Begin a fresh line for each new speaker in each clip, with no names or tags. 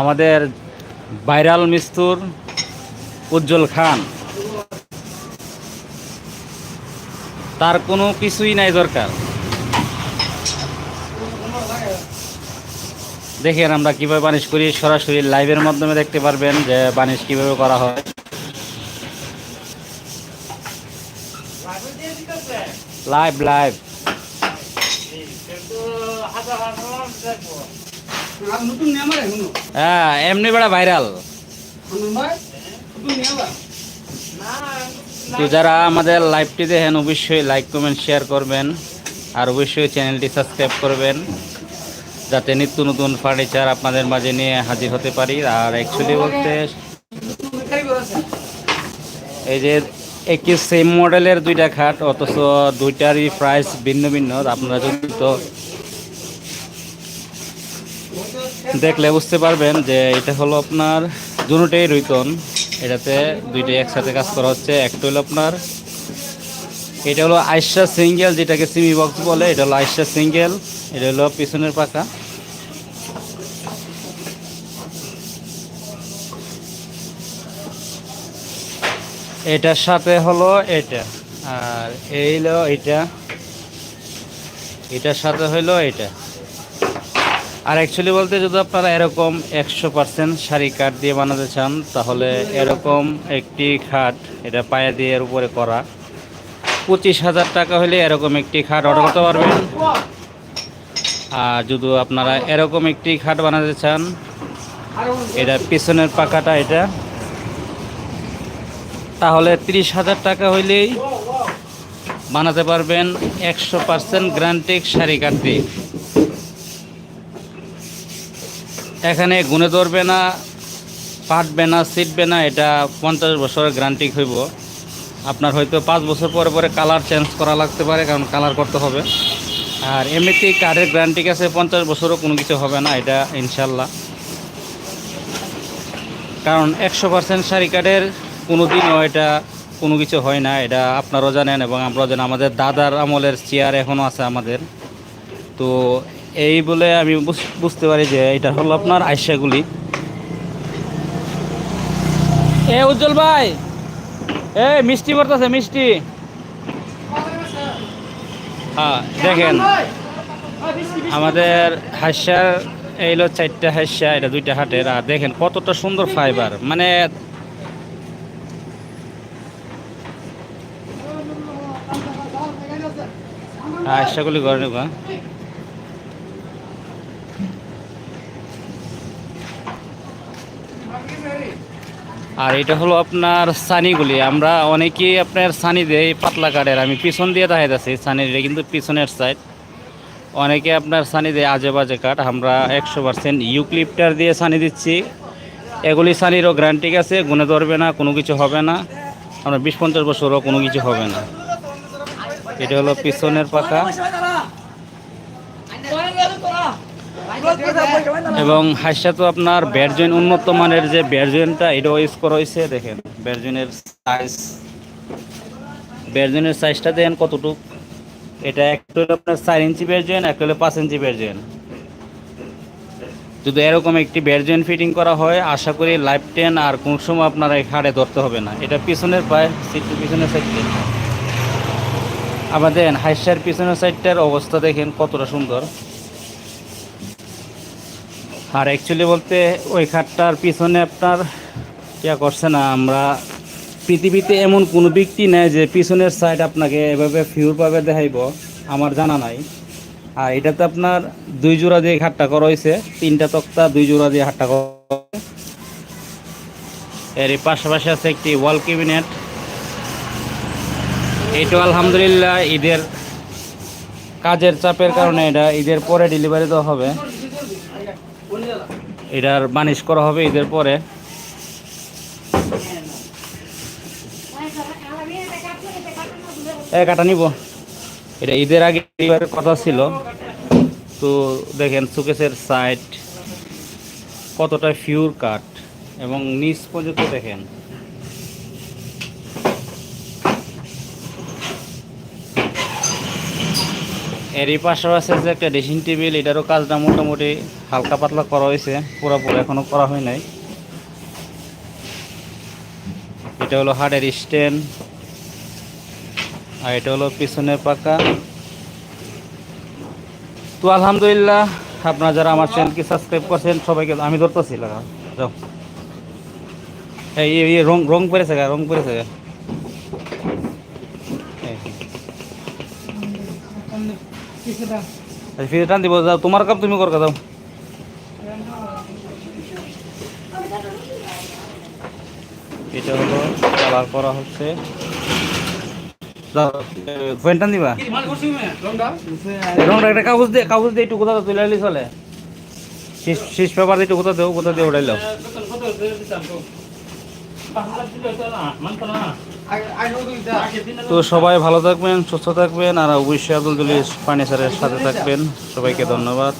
আমাদের ভাইরাল মিস্তুর উজ্জ্বল খান। তার কোনো কিছুই নাই দরকার। দেখেন আমরা কীভাবে বানিশ করি, সরাসরি লাইভের মাধ্যমে দেখতে পারবেন যে বানিশ কীভাবে করা হয়। Live live. হ্যাঁ এমনি বেড়া ভাইরাল তো যারা আমাদের লাইভটি দেখেন অবশ্যই লাইক কমেন্ট শেয়ার করবেন। আর অবশ্যই চ্যানেলটি সাবস্ক্রাইব করবেন যাতে নিত্য নতুন ফার্নিচার আপনাদের মাঝে নিয়ে হাজির হতে পারি। আর অ্যাকচুয়ালি বলতে এই যে একই সেম মডেলের দুইটা খাট অথচ দুইটারই প্রাইস ভিন্ন ভিন্ন। আপনারা যদি তো দেখলে বুঝতে পারবেন যে এটা হলো আপনার দুটোই রুইতন এটাতে দুইটাই একসাথে কাজ করা হচ্ছে। একটা হলো আপনার, এটা হলো আইসা সিঙ্গেল, যেটাকে সিমি বক্স বলে, এটা হলো আইসা সিঙ্গেল, এটা হলো পিছনের পাকা এটার সাথে হলো এটা, আর এই হলো এটা, এটার সাথে হলো এটা। আর অ্যাকচুয়ালি বলতে যদি আপনারা এরকম একশো পার্সেন্ট শাড়ি কাঠ দিয়ে বানাতে চান, তাহলে এরকম একটি খাট এটা পায়ে দিয়ে এর উপরে করা। পঁচিশ হাজার টাকা হলে এরকম একটি খাট অর্ডার করতে পারবেন। আর যদি আপনারা এরকম একটি খাট বানাতে চান, এটা পিছনের পাকাটা এটা। তাহলে তিরিশ হাজার টাকা হইলেই বানাতে পারবেন একশো পার্সেন্ট গ্রান্টিক শাড়ি কাঠ দিয়ে। এখানে গুনে ধরবে না, ফাটবে না সিটবে না, এটা পঞ্চাশ বছরের গ্যারান্টি হইব। আপনার হয়তো পাঁচ বছর পরে পরে কালার চেঞ্জ করা লাগতে পারে, কারণ কালার করতে হবে। আর এমনিতেই কাঠের গ্যারান্টি আছে, পঞ্চাশ বছরও কোনো কিছু হবে না, এটা ইনশাল্লাহ কারণ একশো পার্সেন্ট শাড়ি কাঠের কোনো দিনও এটা কোনো কিছু হয় না, এটা আপনারাও জানেন এবং আমরাও জানেন আমাদের দাদার আমলের চেয়ার এখনও আছে আমাদের। তো এই বলে আমি বুঝ- বুঝতে পারি যে এটা হলো আপনার আইসাগুলি এ উজ্জ্বল ভাই! এ মিষ্টি পড়তেছে, মিষ্টি। হ্যাঁ দেখেন। আমাদের হাস্যার এই হলো চারটা হাস্যা এটা দুইটা হাটের। আর দেখেন কতটা সুন্দর ফাইবার মানে হাস্যাগুলি করে নেবা আর এটা হলো আপনার সানিগুলি। আমরা অনেকেই আপনার সানি দেই পাতলা কাঠের, আমি পিছন দিয়ে দেখাই যাচ্ছি সানির কিন্তু পিছনের সাইড অনেকে আপনার সানি দেয় আজে বাজে কাঠ, আমরা একশো পার্সেন্ট ইউক্লিপ্টার দিয়ে সানি দিচ্ছি। এগুলি সানিরও গ্যারান্টি আছে, গুনে ধরবে না, কোনো কিছু হবে না। আমরা বিশ পঞ্চাশ বছরও কোনো কিছু হবে না। এটা হলো পিছনের পাকা এবং হাসা তো আপনার ব্যারজয়েন উন্নত মানের যে ব্যারজয়েনটা এটাও ইউজ করা হয়েছে, দেখেন। ব্যারজয়েনের সাইজ ব্যারজয়েনের সাইজটা দেখেন কতটুক। এটা একটা হলো আপনার চার ইঞ্চি ব্যারজয়েন একটা হলো পাঁচ ইঞ্চি ব্যারজয়েন যদি এরকম একটি ব্যারজয়েন ফিটিং করা হয়, আশা করি লাইফ টেন আর কোন সময় আপনারা এই খাড়ে ধরতে হবে না। এটা পিছনের পায়ে সিটটি পিছনের সাইডে আবার দেখেন, হাইসার পিছনের সাইডটার অবস্থা দেখেন কতটা সুন্দর। আর অ্যাকচুয়ালি বলতে ওই খাটটার পিছনে আপনার ইয়া করছে না, আমরা পৃথিবীতে এমন কোনো ব্যক্তি নেই যে পিছনের সাইড আপনাকে এভাবে ফিউরভাবে দেখাইব, আমার জানা নাই। আর এটাতে আপনার দুই জোড়া দিয়ে খাটটা করা হয়েছে, তিনটা তক্তা দুই জোড়া দিয়ে হাটটা করা এর পাশাপাশি আছে একটি ওয়াল ক্যাবিনেট এইটা আলহামদুলিল্লাহ ঈদের কাজের চাপের কারণে এটা ঈদের পরে ডেলিভারি দেওয়া হবে। এটার বানিশ করা হবে ঈদের পরে। কাটা নিব। এটা ঈদের আগে কথা ছিল। তো দেখেন সুকেশের সাইড কতটা ফিউর কাট এবং নিচ পর্যন্ত দেখেন। এরই পাশে আছে যে একটা ড্রেসিং টেবিল, এটারও কাজটা মোটামুটি হালকা পাতলা করা হয়েছে, পুরোপুরি এখনও করা হয় নাই। এটা হলো হার্ডের স্ট্যান্ড আর এটা হলো পিছনের পাকা। তো আলহামদুলিল্লাহ, আপনারা যারা আমার চ্যানেলকে সাবস্ক্রাইব করছেন, সবাইকে আমি ধরতেছি লাগা যাও। এই রং রং পড়েছে গা, রং পড়েছে গা। ফিরে টান দিব যাও তোমার কাপ তুমি কর যাও। এটা হলো কালার করা হচ্ছে। ফ্যান টান দিবা?
রংটা?
একটা কাগজ দিয়ে কাগজ দিয়ে একটু কোথা তুলে আনলে চলে? শেষ শেষ পেপার দিয়ে একটু কোথা দেও কোথা দিয়ে
দিতাম তো
সবাই ভালো থাকবেন সুস্থ থাকবেন আর অবশ্যই আব্দুল জলিল ফার্নিচারের সাথে থাকবেন। সবাইকে ধন্যবাদ।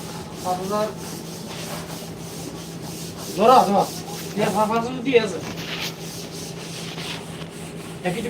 একই